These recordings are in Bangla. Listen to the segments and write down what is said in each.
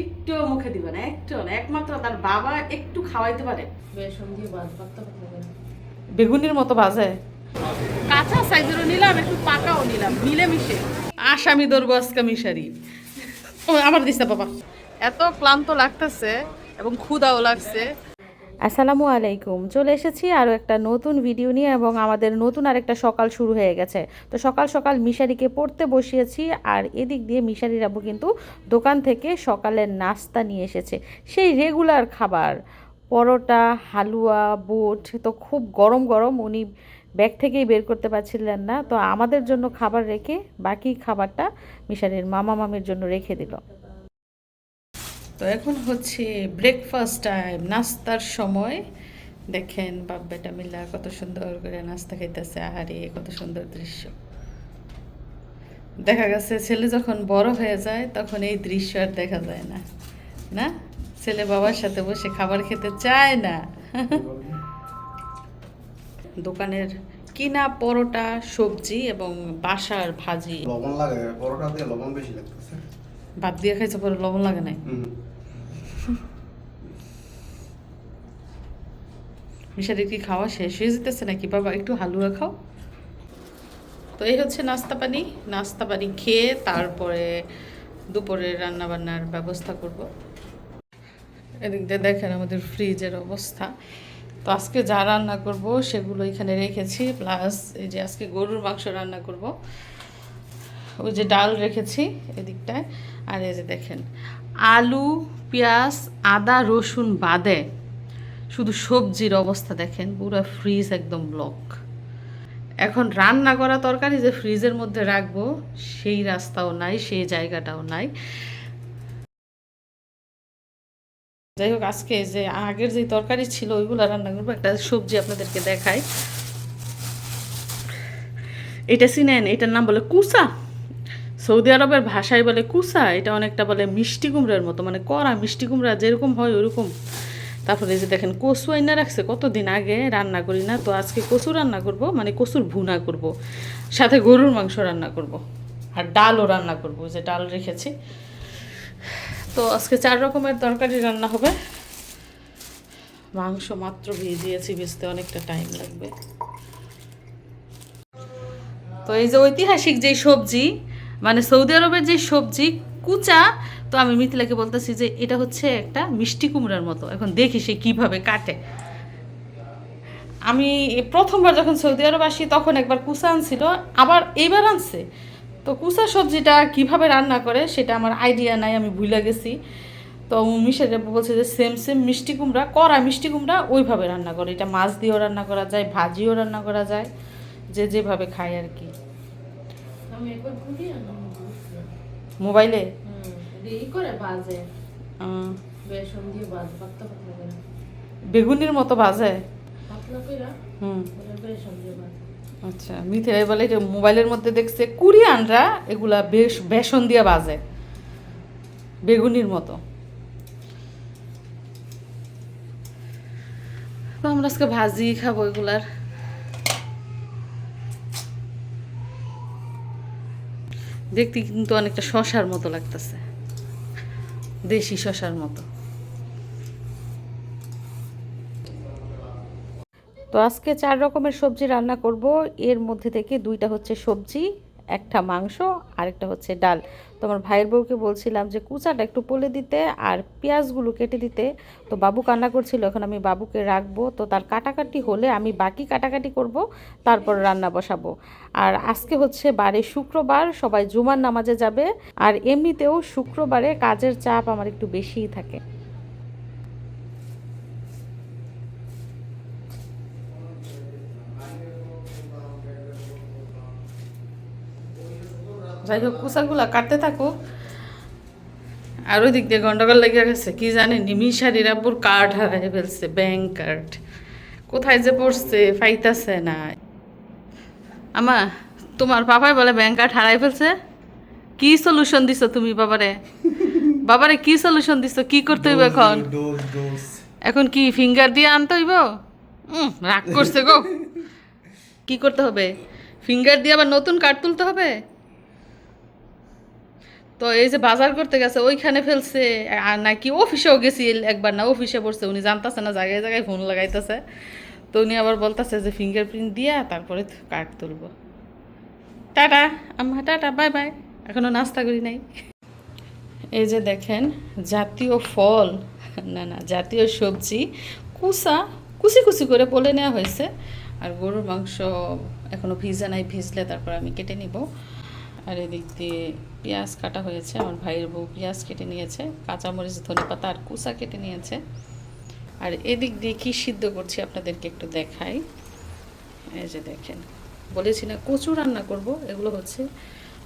একটু মুখে দিবে না একটু না একমাত্র তার বাবা একটু খাওয়াইতে পারে। বেসন দিয়ে করে বেগুনির মতো বাজে। কাঁচা সাইজেরও নিলাম একটু পাকাও নিলাম মিলেমিশে। আসামি ধরবো আজকে মিশারি। আমার দিস্তা বাবা। এত ক্লান্ত লাগতেছে এবং ক্ষুদাও লাগছে। আসসালামু আলাইকুম। চলে এসেছি আরও একটা নতুন ভিডিও নিয়ে এবং আমাদের নতুন আরেকটা সকাল শুরু হয়ে গেছে। তো সকাল সকাল মিশারিকে পড়তে বসিয়েছি আর এদিক দিয়ে মিশারির আব্বু কিন্তু দোকান থেকে সকালের নাস্তা নিয়ে এসেছে। সেই রেগুলার খাবার, পরোটা, হালুয়া, বুট, তো খুব গরম গরম উনি ব্যাগ থেকেই বের করতে পারছিলেন না। তো আমাদের জন্য খাবার রেখে বাকি খাবারটা মিশারির মামা মামির জন্য রেখে দিল। তো এখন হচ্ছে ব্রেকফাস্ট টাইম নাস্তার সময়। দেখেন বাপ বেটা মিলা কত সুন্দর করে নাস্তা খাইতেছে আহারে কত সুন্দর দৃশ্য। দেখা গেছে ছেলে যখন বড় হয়ে যায় তখন এই দৃশ্য আর দেখা যায় না। না? ছেলে বাবার সাথে বসে খাবার খেতে চায় না। দোকানের কিনা পরোটা সবজি এবং বাসার ভাজি। লবণ লাগে পরোটা দিয়ে লবণ বেশি লাগতেছে। ভাত দিয়ে খাইছে পরে লবণ লাগে নাই? হুম মিশারি কি খাওয়া শেষ হয়ে যেতেছে নাকি? বাবা, একটু হালুয়া খাও। তো এই হচ্ছে নাস্তা পানি। নাস্তা পানি খেয়ে তারপরে দুপুরে রান্না বান্নার ব্যবস্থা করব। এদিক দিয়ে দেখেন আমাদের ফ্রিজের অবস্থা। তো আজকে যা রান্না করব সেগুলো এখানে রেখেছি, প্লাস এই যে আজকে গরুর মাংস রান্না করব। ওই যে ডাল রেখেছি এদিকটায়। আর এই যে দেখেন, আলু, পেঁয়াজ, আদা, রসুন বাদে শুধু সবজির অবস্থা দেখেন, পুরো ফ্রিজ একদম ব্লক এখন রান্না করা তরকারি যে ফ্রিজের মধ্যে রাখব, সেই রাস্তাও নাই, সেই জায়গাটাও নাই। যাই হোক, আজকে যে আগের যে তরকারি ছিল, ওইগুলো রান্না করব। একটা সবজি আপনাদেরকে দেখাই। এটা চিনেন এটার নাম বলে কুসা। সৌদি আরবের ভাষায় বলে কুসা, এটা অনেকটা বলে মিষ্টি কুমড়ার মতো মানে কড়া মিষ্টি কুমড়া যেরকম হয় ওরকম। তারপরে যে দেখেন, কচু আইনা রাখছে, কতদিন আগে রান্না করি না, তো আজকে কচু রান্না করব মানে কচুর ভুনা করব, সাথে গরুর মাংস রান্না করব, আর ডালও রান্না করব যে ডাল রেখেছি। তো আজকে চার রকমের তরকারি রান্না হবে। মাংস মাত্র ভিজিয়েছি ভিজতে অনেকটা টাইম লাগবে। তো এই যে ঐতিহাসিক যেই সবজি মানে সৌদি আরবের যে সবজি, কুচা তো আমি মিথিলাকে বলতেছি যে এটা হচ্ছে একটা মিষ্টি কুমড়ার মতো। এখন দেখি সে কীভাবে কাটে। আমি প্রথমবার যখন সৌদি আরব আসি তখন একবার কুচা আনছিল আবার এইবার আনছে। তো কুচা সবজিটা কীভাবে রান্না করে সেটা আমার আইডিয়া নাই আমি ভুলে গেছি। তো মিশারে বলছে যে সেম সেম মিষ্টি কুমড়া কড়া মিষ্টি কুমড়া ওইভাবে রান্না করে। এটা মাছ দিয়েও রান্না করা যায় ভাজিও রান্না করা যায় যে যেভাবে খায় আর কি। আমি একবার মোবাইলে? ই করে বাজে। বেসন দিয়ে বাদ পাত্তা পাতলা করে। বেগুনির মতো বাজে? পাতলা করে হুম। বেসন দিয়ে বাজে। আচ্ছা মিথিলাই বলে যে মোবাইলের মধ্যে দেখছে কোরিয়ানরা এগুলা বেশ বেসন দিয়ে বাজে। বেগুনির মতো। আমরা আজকে ভাজি খাব এগুলার। দেখতে কিন্তু অনেকটা শশার মতো লাগতেছে। দেশি শশার মতো। তো আজকে চার রকমের সবজি রান্না করব। এর মধ্যে থেকে দুইটা হচ্ছে সবজি, একটা মাংস, আরেকটা হচ্ছে ডাল। তো আমার ভাইয়ের বউকে বলছিলাম যে, কুচাটা একটু পলে দিতে আর পেঁয়াজগুলো কেটে দিতে। তো বাবু কান্না করছিল, এখন আমি বাবুকে রাখব। তো তার কাটাকাটি হলে আমি বাকি কাটাকাটি করব, তারপর রান্না বসাবো। আর আজকে হচ্ছে বারে শুক্রবার, সবাই জুমার নামাজে যাবে। আর এমনিতেও শুক্রবারে কাজের চাপ আমার একটু বেশিই থাকে। যাই হোক কুচাগুলা কাটতে থাকুক। আর ওই দিক দিয়ে গন্ডগোল লেগে গেছে কি জানি নিমিশারির আব্বুর কার্ড হারাই ফেলছে ব্যাংক কার্ড কোথায় যে পড়ছে ফাইতাছে না। আমা তোমার পাপাই বলে ব্যাংক কার্ড হারাই ফেলছে? কি সলিউশন দিছো তুমি বাবারে? বাবারে কি সলিউশন দিছো? কি করতে হইব এখন? এখন কি ফিঙ্গার দিয়ে আনতে হইব? রাগ করছে গো। কি করতে হবে? ফিঙ্গার দিয়ে আবার নতুন কার্ড তুলতে হবে? তো এই যে বাজার করতে গেছে, ওইখানে ফেলছে। আর নাকি অফিসেও গেছি একবার না, অফিসে পড়ছে, উনি জানতেছে না, জায়গায় জায়গায় ফোন লাগাইতেছে। তো উনি আবার বলতেছে যে ফিঙ্গারপ্রিন্ট দিয়া তারপরে কার্ড তুলবো। টাটা, আম্মা, টাটা, বাই বাই। এখনও নাস্তা করি নাই। এই যে দেখেন, জাতীয় ফল, না না, জাতীয় সবজি, কুসা, কুচি কুচি করে বলে নেওয়া হয়েছে। আর গরুর মাংস এখনও ভিজা নাই, ভিজলে তারপর আমি কেটে নিব। আর এদিক দিয়ে পেঁয়াজ কাটা হয়েছে, আমার ভাইয়ের বউ পেঁয়াজ কেটে নিয়েছে, কাঁচামরিচ ধনে পাতা আর কুসা কেটে নিয়েছে। আর এদিক দিয়ে কী সিদ্ধ করছি আপনাদেরকে একটু দেখাই। এই যে দেখেন, বলেছি না কচু রান্না করব, এগুলো হচ্ছে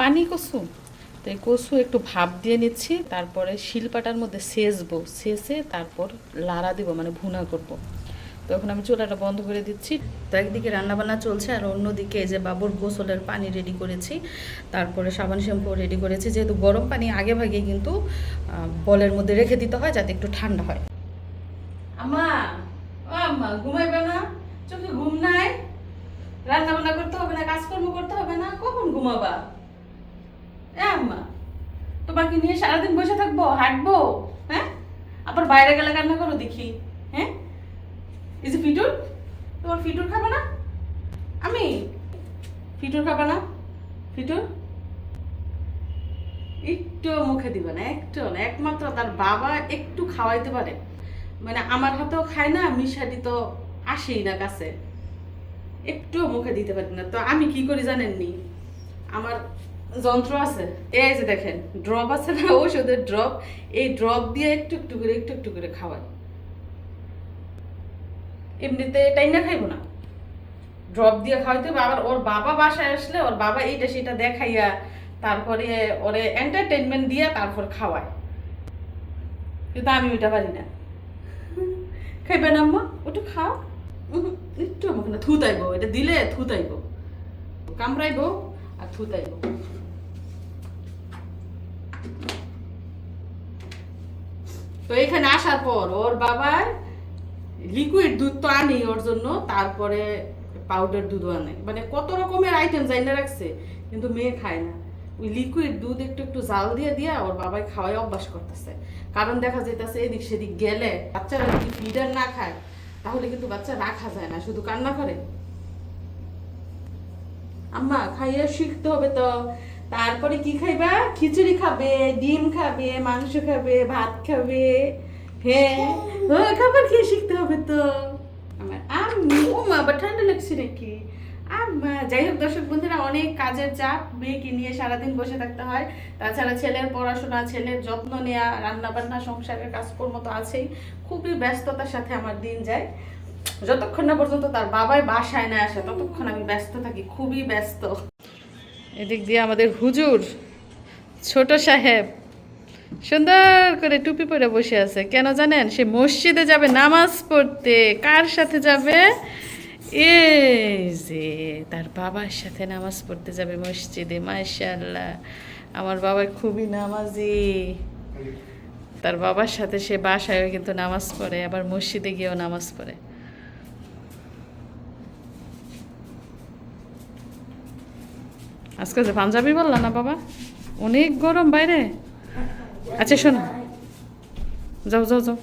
পানি কচু। তো এই কচু একটু ভাপ দিয়ে নিচ্ছি, তারপরে শিলপাটার মধ্যে সেচবো, সেচে তারপর লাড়া দিব মানে ভুনা করব। তো এখন আমি চুলাটা বন্ধ করে দিচ্ছি। তো একদিকে রান্নাবান্না চলছে আর অন্যদিকে যে বাবুর গোসলের পানি রেডি করেছি। তারপরে সাবান শ্যাম্পু রেডি করেছি। যেহেতু গরম পানি আগে ভাগে কিন্তু বলের মধ্যে রেখে দিতে হয় যাতে একটু ঠান্ডা হয়। আম্মা, ও আম্মা, ঘুমাইবে না? চোখে ঘুম নাই? রান্না বান্না করতে হবে না, কাজকর্ম করতে হবে না? কখন ঘুমাবা? এ আম্মা, তোমাকে নিয়ে সারাদিন বসে থাকব, হাঁটবো হ্যাঁ? আবার বাইরে গেলে রান্না করো দেখি হ্যাঁ? এই ফিটুর তোমার ফিটুর খাবে না? আমি? ফিটুর খাবে না? ফিটুর একটু মুখে দিবে না একটু না, একমাত্র তার বাবা একটু খাওয়াইতে পারে। মানে আমার হাতেও খায় না, মিশাটি তো আসেই না কাছে। একটু মুখে দিতে পারি না। তো আমি কি করি জানেননি? আমার যন্ত্র আছে। এই যে দেখেন ড্রপ আছে না, ওষুধের ড্রপ এই ড্রপ দিয়ে একটু একটু করে, একটু একটু করে খাওয়াই। এমনিতে এটাই না খাইবো না। ড্রপ দিয়ে খাওয়াইতে হবে। আবার ওর বাবা বাসায় আসলে ওর বাবা এইটা সেটা দেখাইয়া তারপরে ওরে এন্টারটেনমেন্ট দিয়ে তারপর খাওয়ায়। কিন্তু আমি ওইটা পারি না। খাইবে না আম্মা? ওটা খাও। একটু আমাকে না থুতাইবো। এটা দিলে থুতাইবো। কামড়াইবো আর থুতাইবো। তো এখানে আসার পর ওর বাবার লিকুইড দুধ তো আনি ওর জন্য, তারপরে পাউডার দুধও আনে। মানে কত রকমের আইটেম জাইনা রাখছে, কিন্তু মেয়ে খায় না। ওই লিকুইড দুধ একটু একটু জাল দিয়ে দিয়া ওর বাবাই খাওয়াই অভ্যাস করতেছে। কারণ দেখা যাইতেছে এদিক সেদিক গেলে বাচ্চারা যদি ফিডার না খায়, তাহলে কিন্তু বাচ্চা রাখা যায় না, শুধু কান্না করে। আম্মা, খাইয়ে শিখতে হবে তো। তারপরে কি খাইবা? খিচুড়ি খাবে, ডিম খাবে, মাংস খাবে, ভাত খাবে। হ্যাঁ। ও খাবার খেয়ে শিখতে হবে তো। আমার আম্মি ও মা আবার ঠান্ডা লাগছে নাকি? আম্মা, যাই হোক, দর্শক বন্ধুরা, অনেক কাজের চাপ, মেয়েকে নিয়ে সারাদিন বসে থাকতে হয়। তাছাড়া ছেলের পড়াশোনা, ছেলের যত্ন নেওয়া রান্না বান্না সংসারের কাজকর্ম তো আছেই। খুবই ব্যস্ততার সাথে আমার দিন যায়। যতক্ষণ না পর্যন্ত তার বাবাই বাসায় না আসে, ততক্ষণ আমি ব্যস্ত থাকি, খুবই ব্যস্ত। এদিক দিয়ে আমাদের হুজুর, ছোট সাহেব সুন্দর করে টুপি পরে বসে আছে। কেন জানেন? সে মসজিদে যাবে, নামাজ পড়তে। কার সাথে যাবে? এই যে, তার বাবার সাথে নামাজ পড়তে যাবে মসজিদে, মাশাআল্লাহ। আমার বাবা খুবই নামাজি। তার বাবার সাথে সে বাসায় কিন্তু নামাজ পড়ে, আবার মসজিদে গিয়েও নামাজ পড়ে। আজকে যে পাঞ্জাবি বললা না বাবা? অনেক গরম বাইরে। আচ্ছা শোনো। যাও যাও যাও।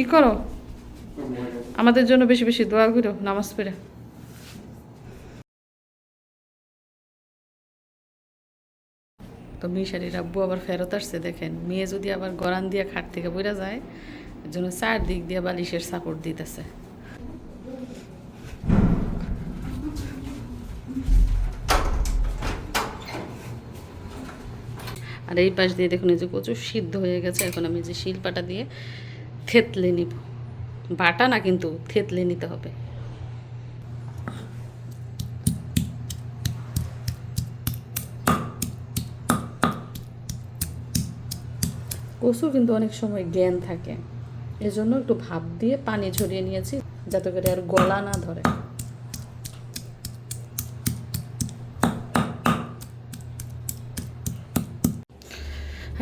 ই করো। আমাদের জন্য বেশি বেশি দোয়া করো, নামাজ পড়ে। তো মিশারির আব্বু আবার ফেরত আসছে, দেখেন। মেয়ে যদি আবার গরান দিয়ে খাট থেকে বইরা যায়, এর জন্য চারদিক দিয়ে বালিশের সাপোর্ট দিতেছে। আর এই পাশ দিয়ে দেখুন এই যে কচু সিদ্ধ হয়ে গেছে। এখন আমি যে শিলপাটা দিয়ে থেতলে নিব। বাটা না কিন্তু থেতলে নিতে হবে। কচু কিন্তু অনেক সময় জ্ঞান থাকে। এজন্য একটু ভাপ দিয়ে পানি ঝরিয়ে নিয়েছি যাতে করে আর গলা না ধরে।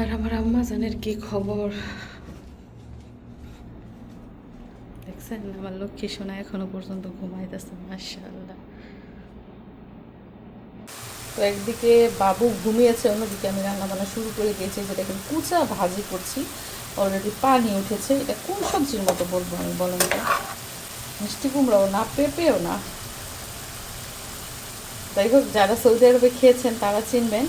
আর আমার আম্মা জানের কি খবর? দেখছেন, আমার লক্ষ্মী সোনা এখনও পর্যন্ত ঘুমাইতেছে, মাশাআল্লাহ। তো একদিকে বাবু ঘুমিয়েছে, অন্যদিকে আমি রান্না বান্না শুরু করে দিয়েছি যেটা কিন্তু কুচা ভাজি করছি অলরেডি পানি উঠেছে, এটা কোন সবজির মতো বলব আমি, বলেন তো? মিষ্টি কুমড়াও না, পেঁপেও না। যাই হোক, যারা সৌদি আরবে খেয়েছেন, তারা চিনবেন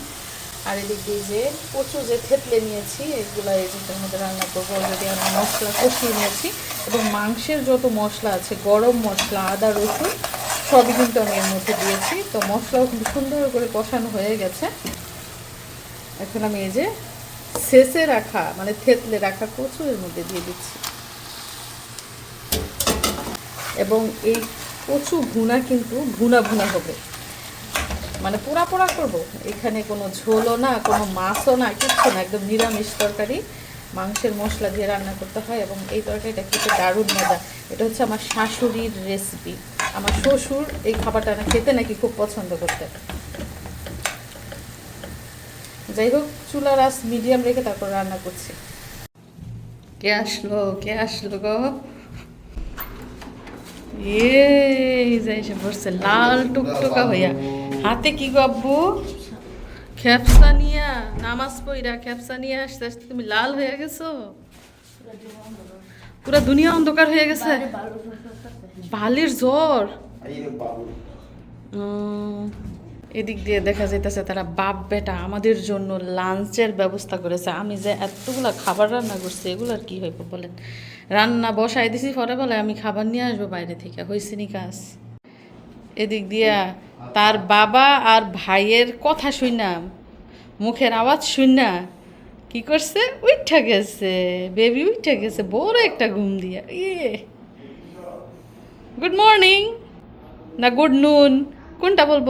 আর এদিক যে কচু যে থেতলে নিয়েছি, এগুলো এটার মধ্যে রান্না করব। অলরেডি আমি মশলা কষিয়ে নিয়েছি। এবং মাংসের যত মশলা আছে, গরম মশলা, আদা, রসুন, সবই কিন্তু আমি এর মধ্যে দিয়েছি। তো মশলাও খুব সুন্দর করে কষানো হয়ে গেছে। এখন আমি এই যে শেষে রাখা মানে থেতলে রাখা কচু এর মধ্যে দিয়ে দিচ্ছি। এবং এই কচু ভুনা কিন্তু ভুনা ভুনা হবে। মানে পোড়া পোড়া করব। এখানে কোনো ঝোলও না, কোনো মাছও না, কিচ্ছু না, একদম নিরামিষ তরকারি। মাংসের মশলা দিয়ে রান্না করতে হয় এবং এই তরকারিটা খেতে দারুণ মজা। এটা হচ্ছে আমার শাশুড়ির রেসিপি আমার শ্বশুর এই খাবারটা না খেতে নাকি খুব পছন্দ করতে। যাই হোক চুলার আস মিডিয়াম রেখে তারপর রান্না করছি। কে আসলো? কে আসলো গো? এই যে এসে পড়ছে, লাল টুকটুকা হইয়া। হাতে কি গো আব্বু? খেপসা নিয়া, নামাজ পইরা নিয়ে আসতে আসতে তুমি লাল হয়ে গেছো। পুরা দুনিয়া অন্ধকার হয়ে গেছে। বালির জ্বর। এদিক দিয়ে দেখা যাইতেছে তারা বাপ বেটা আমাদের জন্য লাঞ্চের ব্যবস্থা করেছে। আমি যে এতগুলা খাবার রান্না করছি, এগুলার কি হইব বলেন? রান্না বসাই দিছি, পরে বলে আমি খাবার নিয়ে আসব বাইরে থেকে। হয়েছে নি কাজ? এদিক দিয়া তার বাবা আর ভাইয়ের কথা শুনলাম মুখের আওয়াজ শুননা কি করছে? উঠা গেছে, বেবি উঠা গেছে, বড় একটা ঘুম দিয়া। ইয়ে। গুড মর্নিং না গুড নুন কোনটা বলব?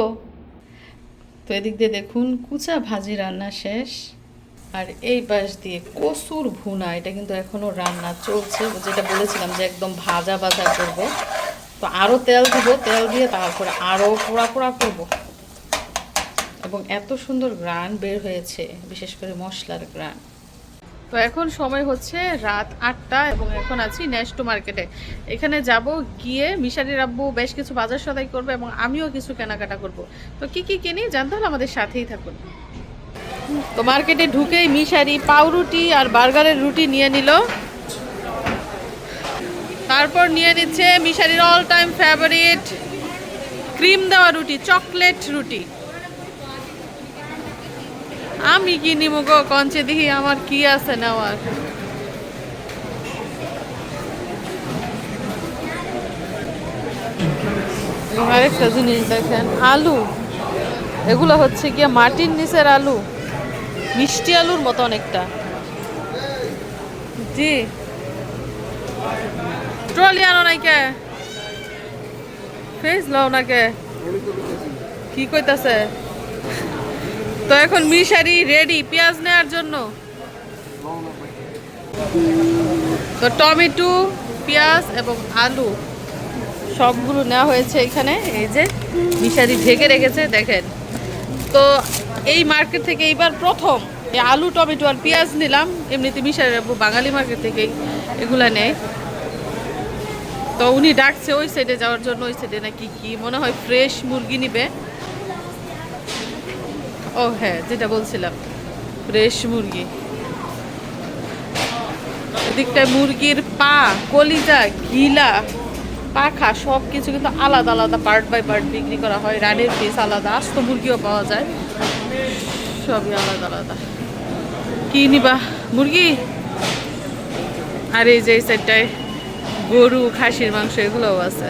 তো এদিক দিয়ে দেখুন, কুচা ভাজি রান্না শেষ। আর এই পাশ দিয়ে কসুর ভুনা, এটা কিন্তু এখনও রান্না চলছে। যেটা বলেছিলাম যে একদম ভাজা ভাজা করব। তো আরও তেল দিব, তেল দিয়ে তারপরে আরও পোড়া পোড়া করব। এবং এত সুন্দর গ্রান বের হয়েছে, বিশেষ করে মশলার গ্রান তো এখন সময় হচ্ছে রাত আটটা এবং এখন আছি নেস্টো মার্কেটে। এখানে যাব গিয়ে মিশারির আব্বু বেশ কিছু বাজার সদাই করবে এবং আমিও কিছু কেনাকাটা করব। তো কি কি কিনি জানতে হলে আমাদের সাথেই থাকুন। তো মার্কেটে ঢুকেই মিশারি পাউরুটি আর বার্গারের রুটি নিয়ে নিল। তারপর নিয়ে নিচ্ছে মিশারির অল টাইম ফেভারিট ক্রিম দেওয়া রুটি চকলেট রুটি। আমি কি নিব গো, কঞ্চে দেখি আমার কি আছে নেওয়ার আরেকটা জিনিস দেখেন, আলু। এগুলো হচ্ছে গিয়ে মাটির নিচের আলু, মিষ্টি আলুর মতো অনেকটা। জি। ট্রলি আনো নাই কে ফেস লও না কে কইতাছে? তো এখন মিশারি রেডি পেঁয়াজ নেওয়ার জন্য। তো টমেটো, পেঁয়াজ এবং আলু সবগুলো নেওয়া হয়েছে এখানে। এই যে মিশারি ঢেকে রেখেছে, দেখেন। তো এই মার্কেট থেকে এইবার প্রথম এই আলু, টমেটো আর পেঁয়াজ নিলাম। এমনিতে মিশারি বাঙালি মার্কেট থেকে এগুলা নেয়। তো উনি ডাকছে ওই সাইডে যাওয়ার জন্য, ওই সাইডে নাকি কি, মনে হয় ফ্রেশ মুরগি নিবে। ও হ্যাঁ যেটা বলছিলাম ফ্রেশ মুরগি। এদিকটায় মুরগির পা, কলিজা, গিলা, পাখা সব কিছু কিন্তু আলাদা আলাদা পার্ট বাই পার্ট বিক্রি করা হয়, রানের পিস আলাদা, আস্ত মুরগিও পাওয়া যায়। সবই আলাদা আলাদা। কি নিবা, মুরগি? আর এই যে এই সাইডটায় গরু, খাসির মাংস এগুলোও আছে।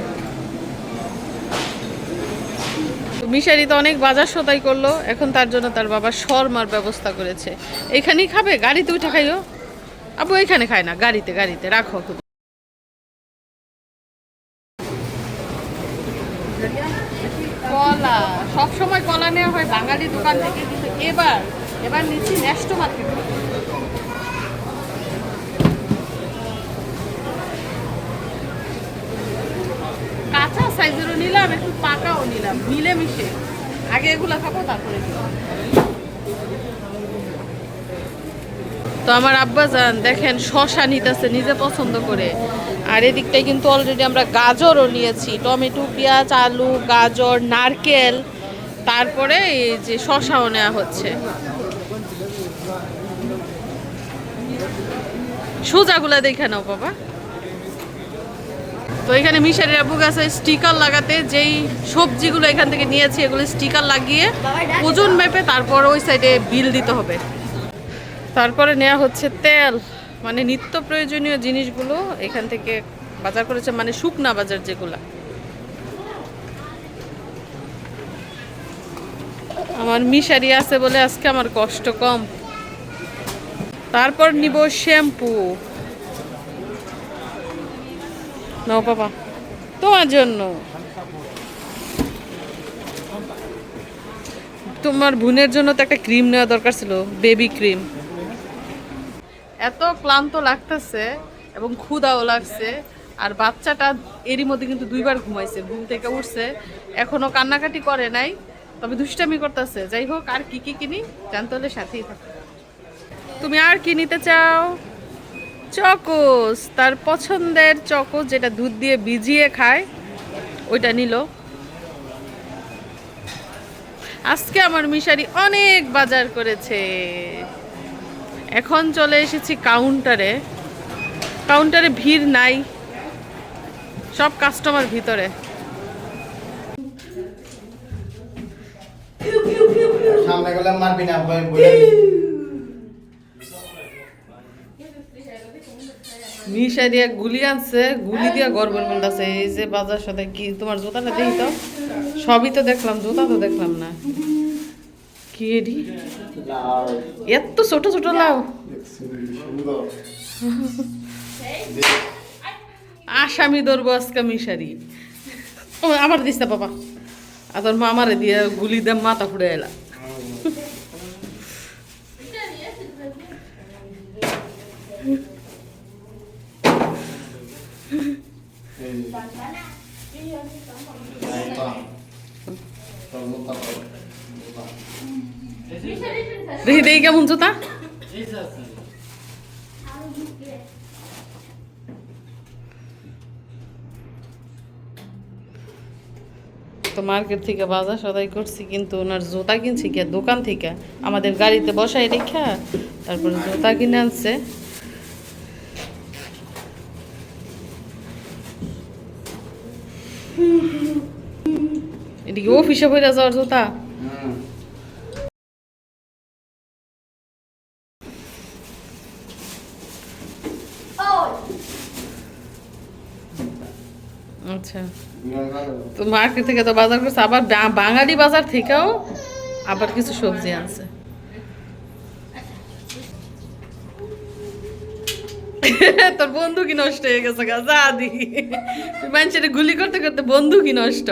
মিশারি তো অনেক বাজার সদাই করল, এখন তার জন্য তার বাবা শর্মার ব্যবস্থা করেছে। এখানেই খাবে? গাড়িতে উঠে খাইও? আবু এখানে খায় না, গাড়িতে গাড়িতে, রাখো কলা সব সময় কলা নেওয়া হয় বাঙালি দোকান থেকে, কিন্তু এবার এবার নিচ্ছি ন্যাস্টো মার্কেট নিলাম, একটু পাকাও নিলাম মিলে মিশে আগে এগুলো খাব তারপরে তো আমার আব্বা যান, দেখেন, শশা নিতেছে, নিজে পছন্দ করে। আর এদিকটায় কিন্তু অলরেডি আমরা গাজরও নিয়েছি, টমেটো, পেঁয়াজ, আলু, গাজর, নারকেল, তারপরে এই যে শশাও নেওয়া হচ্ছে। সোজাগুলা দেখে নাও, বাবা। তো এখানে মিশারির আবু গাছে স্টিকার লাগাতে যেই সবজিগুলো এখান থেকে নিয়েছি, এগুলো স্টিকার লাগিয়ে ওজন মেপে তারপর ওই সাইডে বিল দিতে হবে। তারপরে নেওয়া হচ্ছে তেল। মানে নিত্য প্রয়োজনীয় জিনিসগুলো এখান থেকে বাজার করেছে মানে শুকনা বাজার যেগুলা। আমার মিশারি আছে বলে আজকে আমার কষ্ট কম। তারপর নিব শ্যাম্পু। নাও বাবা। তোমার জন্য। তোমার বোনের জন্য তো একটা ক্রিম নেওয়া দরকার ছিল, বেবি ক্রিম। এত ক্লান্ত লাগতেছে এবং ক্ষুদাও লাগছে। আর বাচ্চাটা এরই মধ্যে কিন্তু দুইবার ঘুমাইছে, ঘুম থেকে উঠছে। এখনও কান্নাকাটি করে নাই, তবে দুষ্টামি করতেছে। যাই হোক, আর কি কি কিনি, জানতে হলে সাথেই থাকো। তুমি আর কি নিতে চাও? চকোস তার পছন্দের চকোস যেটা দুধ দিয়ে ভিজিয়ে খায় ওইটা নিল। আজকে আমার মিশারি অনেক বাজার করেছে। এখন চলে এসেছি কাউন্টারে। কাউন্টারে ভিড় নাই সব কাস্টমার ভিতরে। সামনে গেলে মারবি না বলে মিশা গুলি আনছে, গুলি দিয়া গড়বড় বলতেছে, এই যে বাজার সাথে কি তোমার জুতাটা দেখি তো? সবই তো দেখলাম, জুতা তো দেখলাম না। কি এডি? এত ছোট ছোট লাউ আসামি ধরবো আজকে মিশারি। আমার দিস না বাবা। আর তোর মা আমারে দিয়ে গুলি দিয়ে মাথা ফুড়ে এলা। দেখি দেখি কেমন জুতা। তো মার্কেট থেকে বাজার সদাই করছি, কিন্তু ওনার জুতা কিনছি কি দোকান থেকে। আমাদের গাড়িতে বসাই রেখা, তারপর জুতা কিনে আনছে। এদিকে অফিসে বইরা যাওয়ার জুতা। আচ্ছা। তো মার্কেট থেকে তো বাজার করছে, আবার বাঙালি বাজার থেকেও আবার কিছু সবজি আনছে। তোর বন্ধু কি নষ্ট হয়ে গেছে গা, যা দি মানুষের গুলি করতে করতে বন্ধু নষ্ট।